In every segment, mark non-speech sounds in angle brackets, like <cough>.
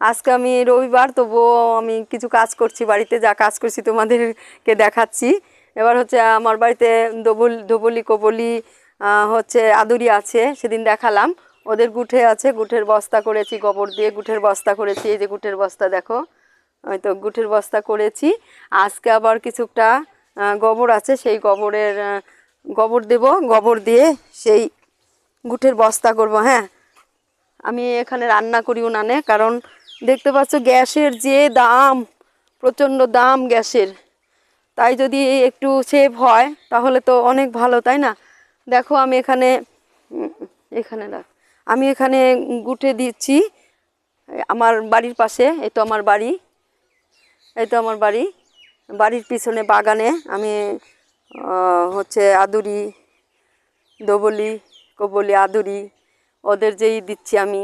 আজকে আমি রবিবার, তবুও আমি কিছু কাজ করছি, বাড়িতে যা কাজ করছি তোমাদেরকে দেখাচ্ছি। এবার হচ্ছে আমার বাড়িতে দবল ধবলি, কবলি হচ্ছে আদুরি আছে, সেদিন দেখালাম। ওদের গুঠে আছে, গুঠের বস্তা করেছি, গোবর দিয়ে গুঠের বস্তা করেছি, এই যে গুঠের বস্তা দেখো, ওই তো গুঠের বস্তা করেছি। আজকে আবার কিছুটা গোবর আছে, সেই গোবরের গোবর দেব, গোবর দিয়ে সেই গুঠের বস্তা করব হ্যাঁ। আমি এখানে রান্না করি উনানে, কারণ দেখতে পাচ্ছ গ্যাসের যে দাম, প্রচণ্ড দাম গ্যাসের। তাই যদি একটু সেভ হয়, তাহলে তো অনেক ভালো, তাই না? দেখো আমি এখানে এখানে রাখ। আমি এখানে গুটে দিচ্ছি আমার বাড়ির পাশে, এই তো আমার বাড়ি, এই তো আমার বাড়ি। বাড়ির পিছনে বাগানে আমি হচ্ছে আদুরি, দবলি, কবলি, আদুরি, ওদের যেই দিচ্ছি আমি।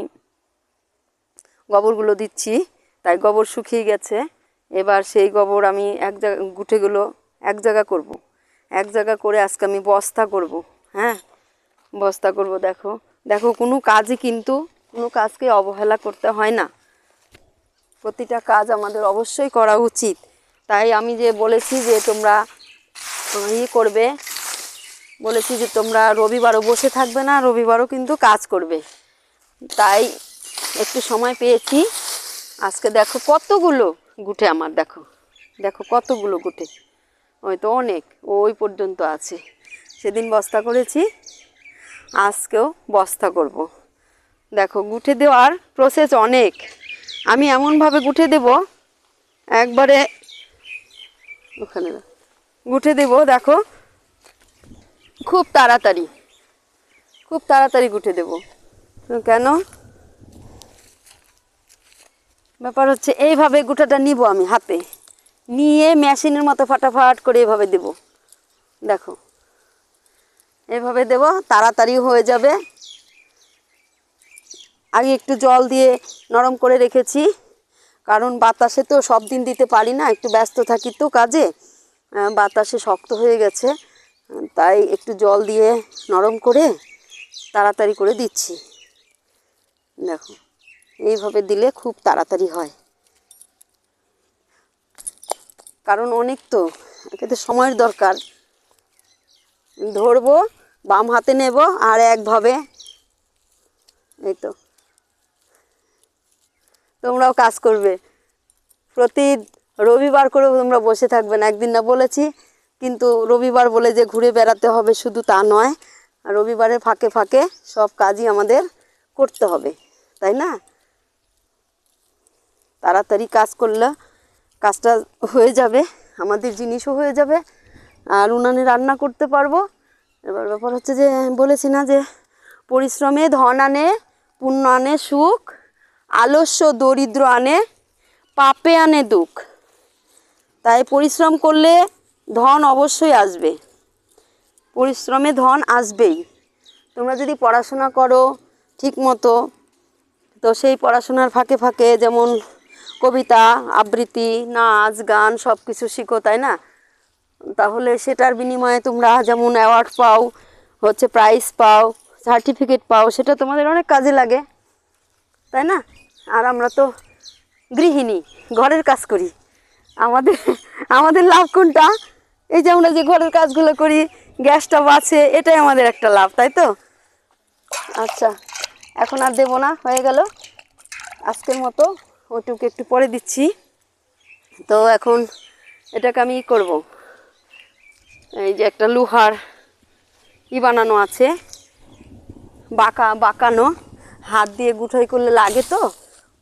গোবরগুলো দিচ্ছি। তাই গোবর শুকিয়ে গেছে। এবার সেই গোবর আমি এক জায়গা গুটেগুলো এক জায়গা করব। এক জায়গা করে আজকে আমি বস্তা করব। হ্যাঁ? বস্তা করব, দেখো। দেখো, কোনো কাজই কিন্তু, কোনো কাজকে অবহেলা করতে হয় না। প্রতিটা কাজ আমাদের অবশ্যই করা উচিত। তাই আমি যে বলেছি যে তোমরা ইয়ে করবে, বলেছি যে তোমরা রবিবারও বসে থাকবে না, রবিবারও কিন্তু কাজ করবে। তাই একটু সময় পেয়েছি। আজকে দেখো কতগুলো গুটে আমার, দেখো। দেখো কতগুলো গুটে ওই তো অনেক, ওই পর্যন্ত আছে। সেদিন বস্তা করেছি, আজকেও বস্তা করব। দেখো, গুঠে দেওয়ার প্রসেস অনেক। আমি এমনভাবে গুঠে দেব, একবারে ওখানে। গুঠে দেব, দেখো। খুব তাড়াতাড়ি খুব তাড়াতাড়ি গুঠে দেব। কেন? ব্যাপার হচ্ছে এইভাবে গোটাটা নিব আমি হাতে। নিয়ে মেশিনের মতো ফাটাফাট করে এভাবে দেব। দেখো। এভাবে দেব, তাড়াতাড়ি হয়ে যাবে। আগে একটু জল দিয়ে নরম করে রেখেছি। কারণ বাতাসে তো সব দিন দিতে পারি না, একটু ব্যস্ত থাকি তো কাজে। বাতাসে শক্ত হয়ে গেছে। তাই একটু জল দিয়ে নরম করে তাড়াতাড়ি করে দিচ্ছি। দেখো। এইভাবে দিলে খুব তাড়াতাড়ি হয়। কারণ অনেক তো এতে সময়ের দরকার। ধরবো, বাম হাতে নেব আর একভাবে। এই তো। তোমরাও কাজ করবে। প্রতি রবিবার করে তোমরা বসে থাকবে না। একদিন না বলেছি, কিন্তু রবিবার বলে যে ঘুরে বেড়াতে হবে শুধু তা নয়, রবিবারের ফাঁকে ফাঁকে সব কাজই আমাদের করতে হবে, তাই না? তাড়াতাড়ি কাজ করলে কাজটা হয়ে যাবে, আমাদের জিনিসও হয়ে যাবে, আর উনানে রান্না করতে পারব। এবার ব্যাপার হচ্ছে যে, বলেছি না যে, পরিশ্রমে ধন আনে, পুণ্য আনে, সুখ, আলস্য দরিদ্র আনে, পাপে আনে, দুঃখ। তাই পরিশ্রম করলে ধন অবশ্যই আসবে। পরিশ্রমে ধন আসবেই। তোমরা যদি পড়াশোনা করো ঠিক মতো তো সেই পড়াশোনার ফাঁকে ফাঁকে যেমন কবিতা, আবৃত্তি, নাচ, গান সব কিছু শিখো, তাই না? তাহলে সেটার বিনিময়ে তোমরা যেমন অ্যাওয়ার্ড পাও, হচ্ছে প্রাইজ পাও সার্টিফিকেট পাও, সেটা তোমাদের অনেক কাজে লাগে, তাই না? আর আমরা তো গৃহিণী, ঘরের কাজ করি। আমাদের আমাদের লাভ কোনটা? এই যে আমরা যে ঘরের কাজগুলো করি গ্যাসটা বাঁচে এটাই আমাদের একটা লাভ, তাই তো? আচ্ছা এখন আর দেবো না, হয়ে গেল। আজকের মতো ওটুকু একটু পরে দিচ্ছি। তো এখন এটাকে আমি করব। এই যে একটা লোহার ই বানানো আছে। বাঁকা, বাঁকানো। হাত দিয়ে গুঠাই করলে লাগে তো।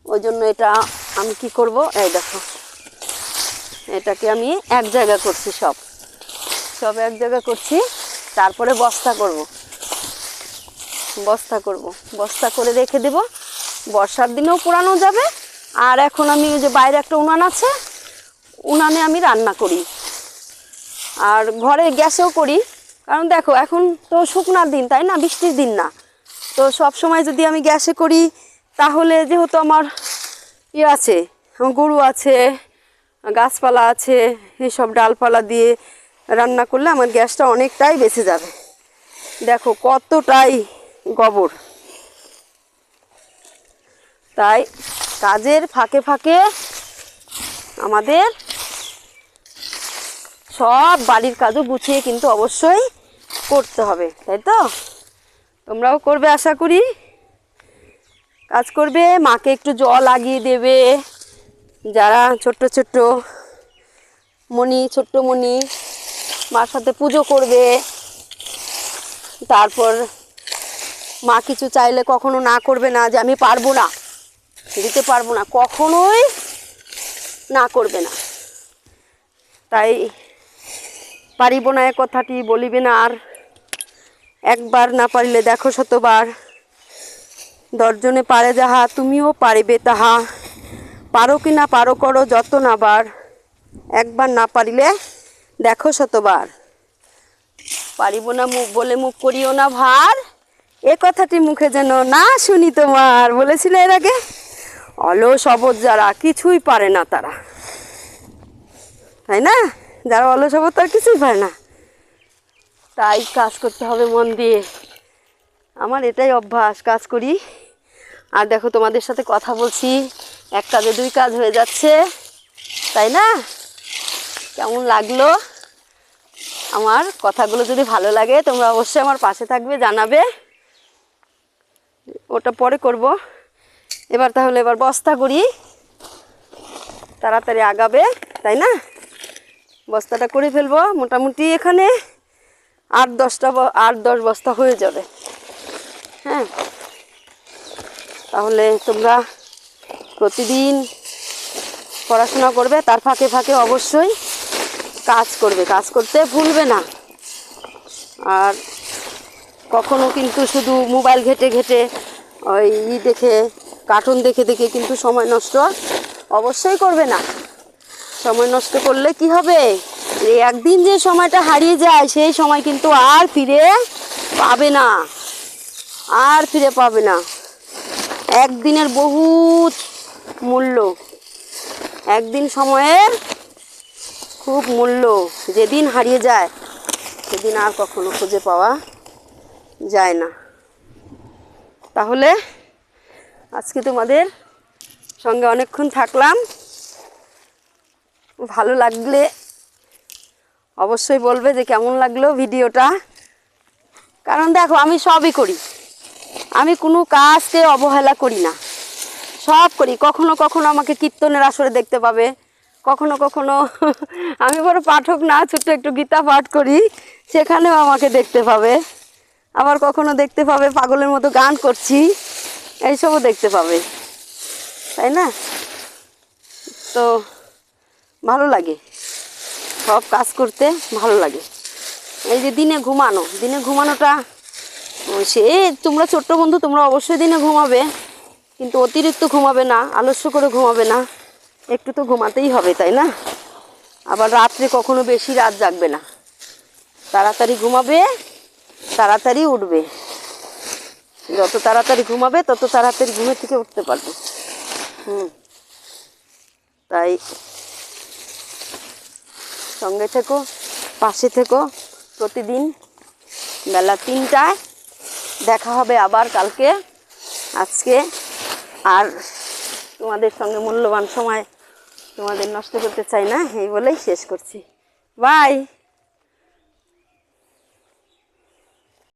ওই জন্য এটা আমি কি করব? এই দেখো। এটাকে আমি এক জায়গা করছি সব। সব এক জায়গা করছি। তারপরে বস্তা করব। বস্তা করব। বস্তা করে রেখে দেব। বর্ষার দিনেও পোড়ানো যাবে। আর এখন আমি ওই যে বাইরে একটা উনান আছে, উনানে আমি রান্না করি। আর ঘরে গ্যাসেও করি। কারণ দেখো, এখন তো শুকনার দিন, তাই না? বৃষ্টির দিন না। তো সব সময় যদি আমি গ্যাসে করি, তাহলে যেহেতু আমার ইয়ে আছে গরু আছে, গাছপালা আছে এইসব ডালপালা দিয়ে রান্না করলে আমার গ্যাসটা অনেকটাই বেঁচে যাবে। দেখো, কতটাই গোবর। তাই কাজের ফাঁকে ফাঁকে আমাদের সব বাড়ির কাজও গুছিয়ে কিন্তু অবশ্যই করতে হবে, তাই তো? তোমরাও করবে আশা করি। কাজ করবে, মাকে একটু জল লাগিয়ে দেবে, যারা ছোট্ট ছোট্ট মণি ছোট্ট মণি, মার সাথে পুজো করবে। তারপর মা কিছু চাইলে কখনো না করবে না যে আমি পারব না। দিতে পারব না, কখনোই না করবে না। তাই পারিব না এ কথাটি, বলিবে না আর একবার না পারিলে দেখো শতবার। দর্জনে পারে যাহা, তুমিও পারিবে তাহা। পারো কি না পারো করো যত না বার। একবার না পারিলে দেখো শতবার। পারিব না মুখ বলে মুখ করিও না ভার। এ কথাটি মুখে যেন না শুনি তোমার, বলেছিলে এর আগে? অলস অবধ যারা, কিছুই পারে না তারা। তাই না? যারা অলস অবধ তারা কিছুই পারে না। তাই কাজ করতে হবে মন দিয়ে। আমার এটাই অভ্যাস, কাজ করি। আর দেখো তোমাদের সাথে কথা বলছি। এক কাজে দুই কাজ হয়ে যাচ্ছে। তাই না? কেমন লাগল? আমার কথাগুলো যদি ভালো লাগে তোমরা অবশ্যই আমার পাশে থাকবে, জানাবে। ওটা পরে করব। এবার তাহলে এবার বস্তা করি তাড়াতাড়ি আগাবে, তাই না? বস্তাটা করে ফেলব মোটামুটি এখানে আট দশটা আট দশ বস্তা হয়ে যাবে। হ্যাঁ? তাহলে তোমরা প্রতিদিন পড়াশোনা করবে, তার ফাঁকে ফাঁকে অবশ্যই কাজ করবে। কাজ করতে ভুলবে না। আর কখনো কিন্তু শুধু মোবাইল ঘেটে ঘেটে ওই ই দেখে কার্টুন দেখে দেখে কিন্তু সময় নষ্ট অবশ্যই করবে না। সময় নষ্ট করলে কি হবে? একদিন যে সময়টা হারিয়ে যায়, সেই সময় কিন্তু আর ফিরে পাবে না। আর ফিরে পাবে না। একদিনের বহুত মূল্য। একদিন সময়ের খুব মূল্য। যেদিন হারিয়ে যায়, সেদিন আর কখনো খুঁজে পাওয়া যায় না। তাহলে আজকে তোমাদের সঙ্গে অনেকক্ষণ থাকলাম। ভালো লাগলে অবশ্যই বলবে যে কেমন লাগল ভিডিওটা। কারণ দেখো, আমি সবই করি। আমি কোনো কাজকে অবহেলা করি না। সব করি। কখনো কখনো আমাকে কীর্তনের আসরে দেখতে পাবে। কখনো কখনো <laughs> আমি বড় পাঠক না, ছোট্ট একটু গীতা পাঠ করি, সেখানেও আমাকে দেখতে পাবে। আবার কখনো দেখতে পাবে, পাগলের মতো গান করছি। এইসবও দেখতে পাবে, তাই না? তো ভালো লাগে, সব কাজ করতে ভালো লাগে। এই যে দিনে ঘুমানো, দিনে ঘুমানোটা সে তোমরা ছোট্ট বন্ধু, তোমরা অবশ্যই দিনে ঘুমাবে, কিন্তু অতিরিক্ত ঘুমাবে না, আলস্য করে ঘুমাবে না, একটু তো ঘুমাতেই হবে, তাই না? আবার রাত্রে কখনো বেশি রাত জাগবে না। তাড়াতাড়ি ঘুমাবে, তাড়াতাড়ি উঠবে। যত তাড়াতাড়ি ঘুমাবে, তত তাড়াতাড়ি ঘুমে থেকে উঠতে পারবে। হুম। তাই সঙ্গে থেকো, পাশে থেকো প্রতিদিন বেলা তিনটায়। দেখা হবে আবার কালকে, আজকে। আর তোমাদের সঙ্গে মূল্যবান সময় তোমাদের নষ্ট করতে চাই না, এই বলেই শেষ করছি। বাই!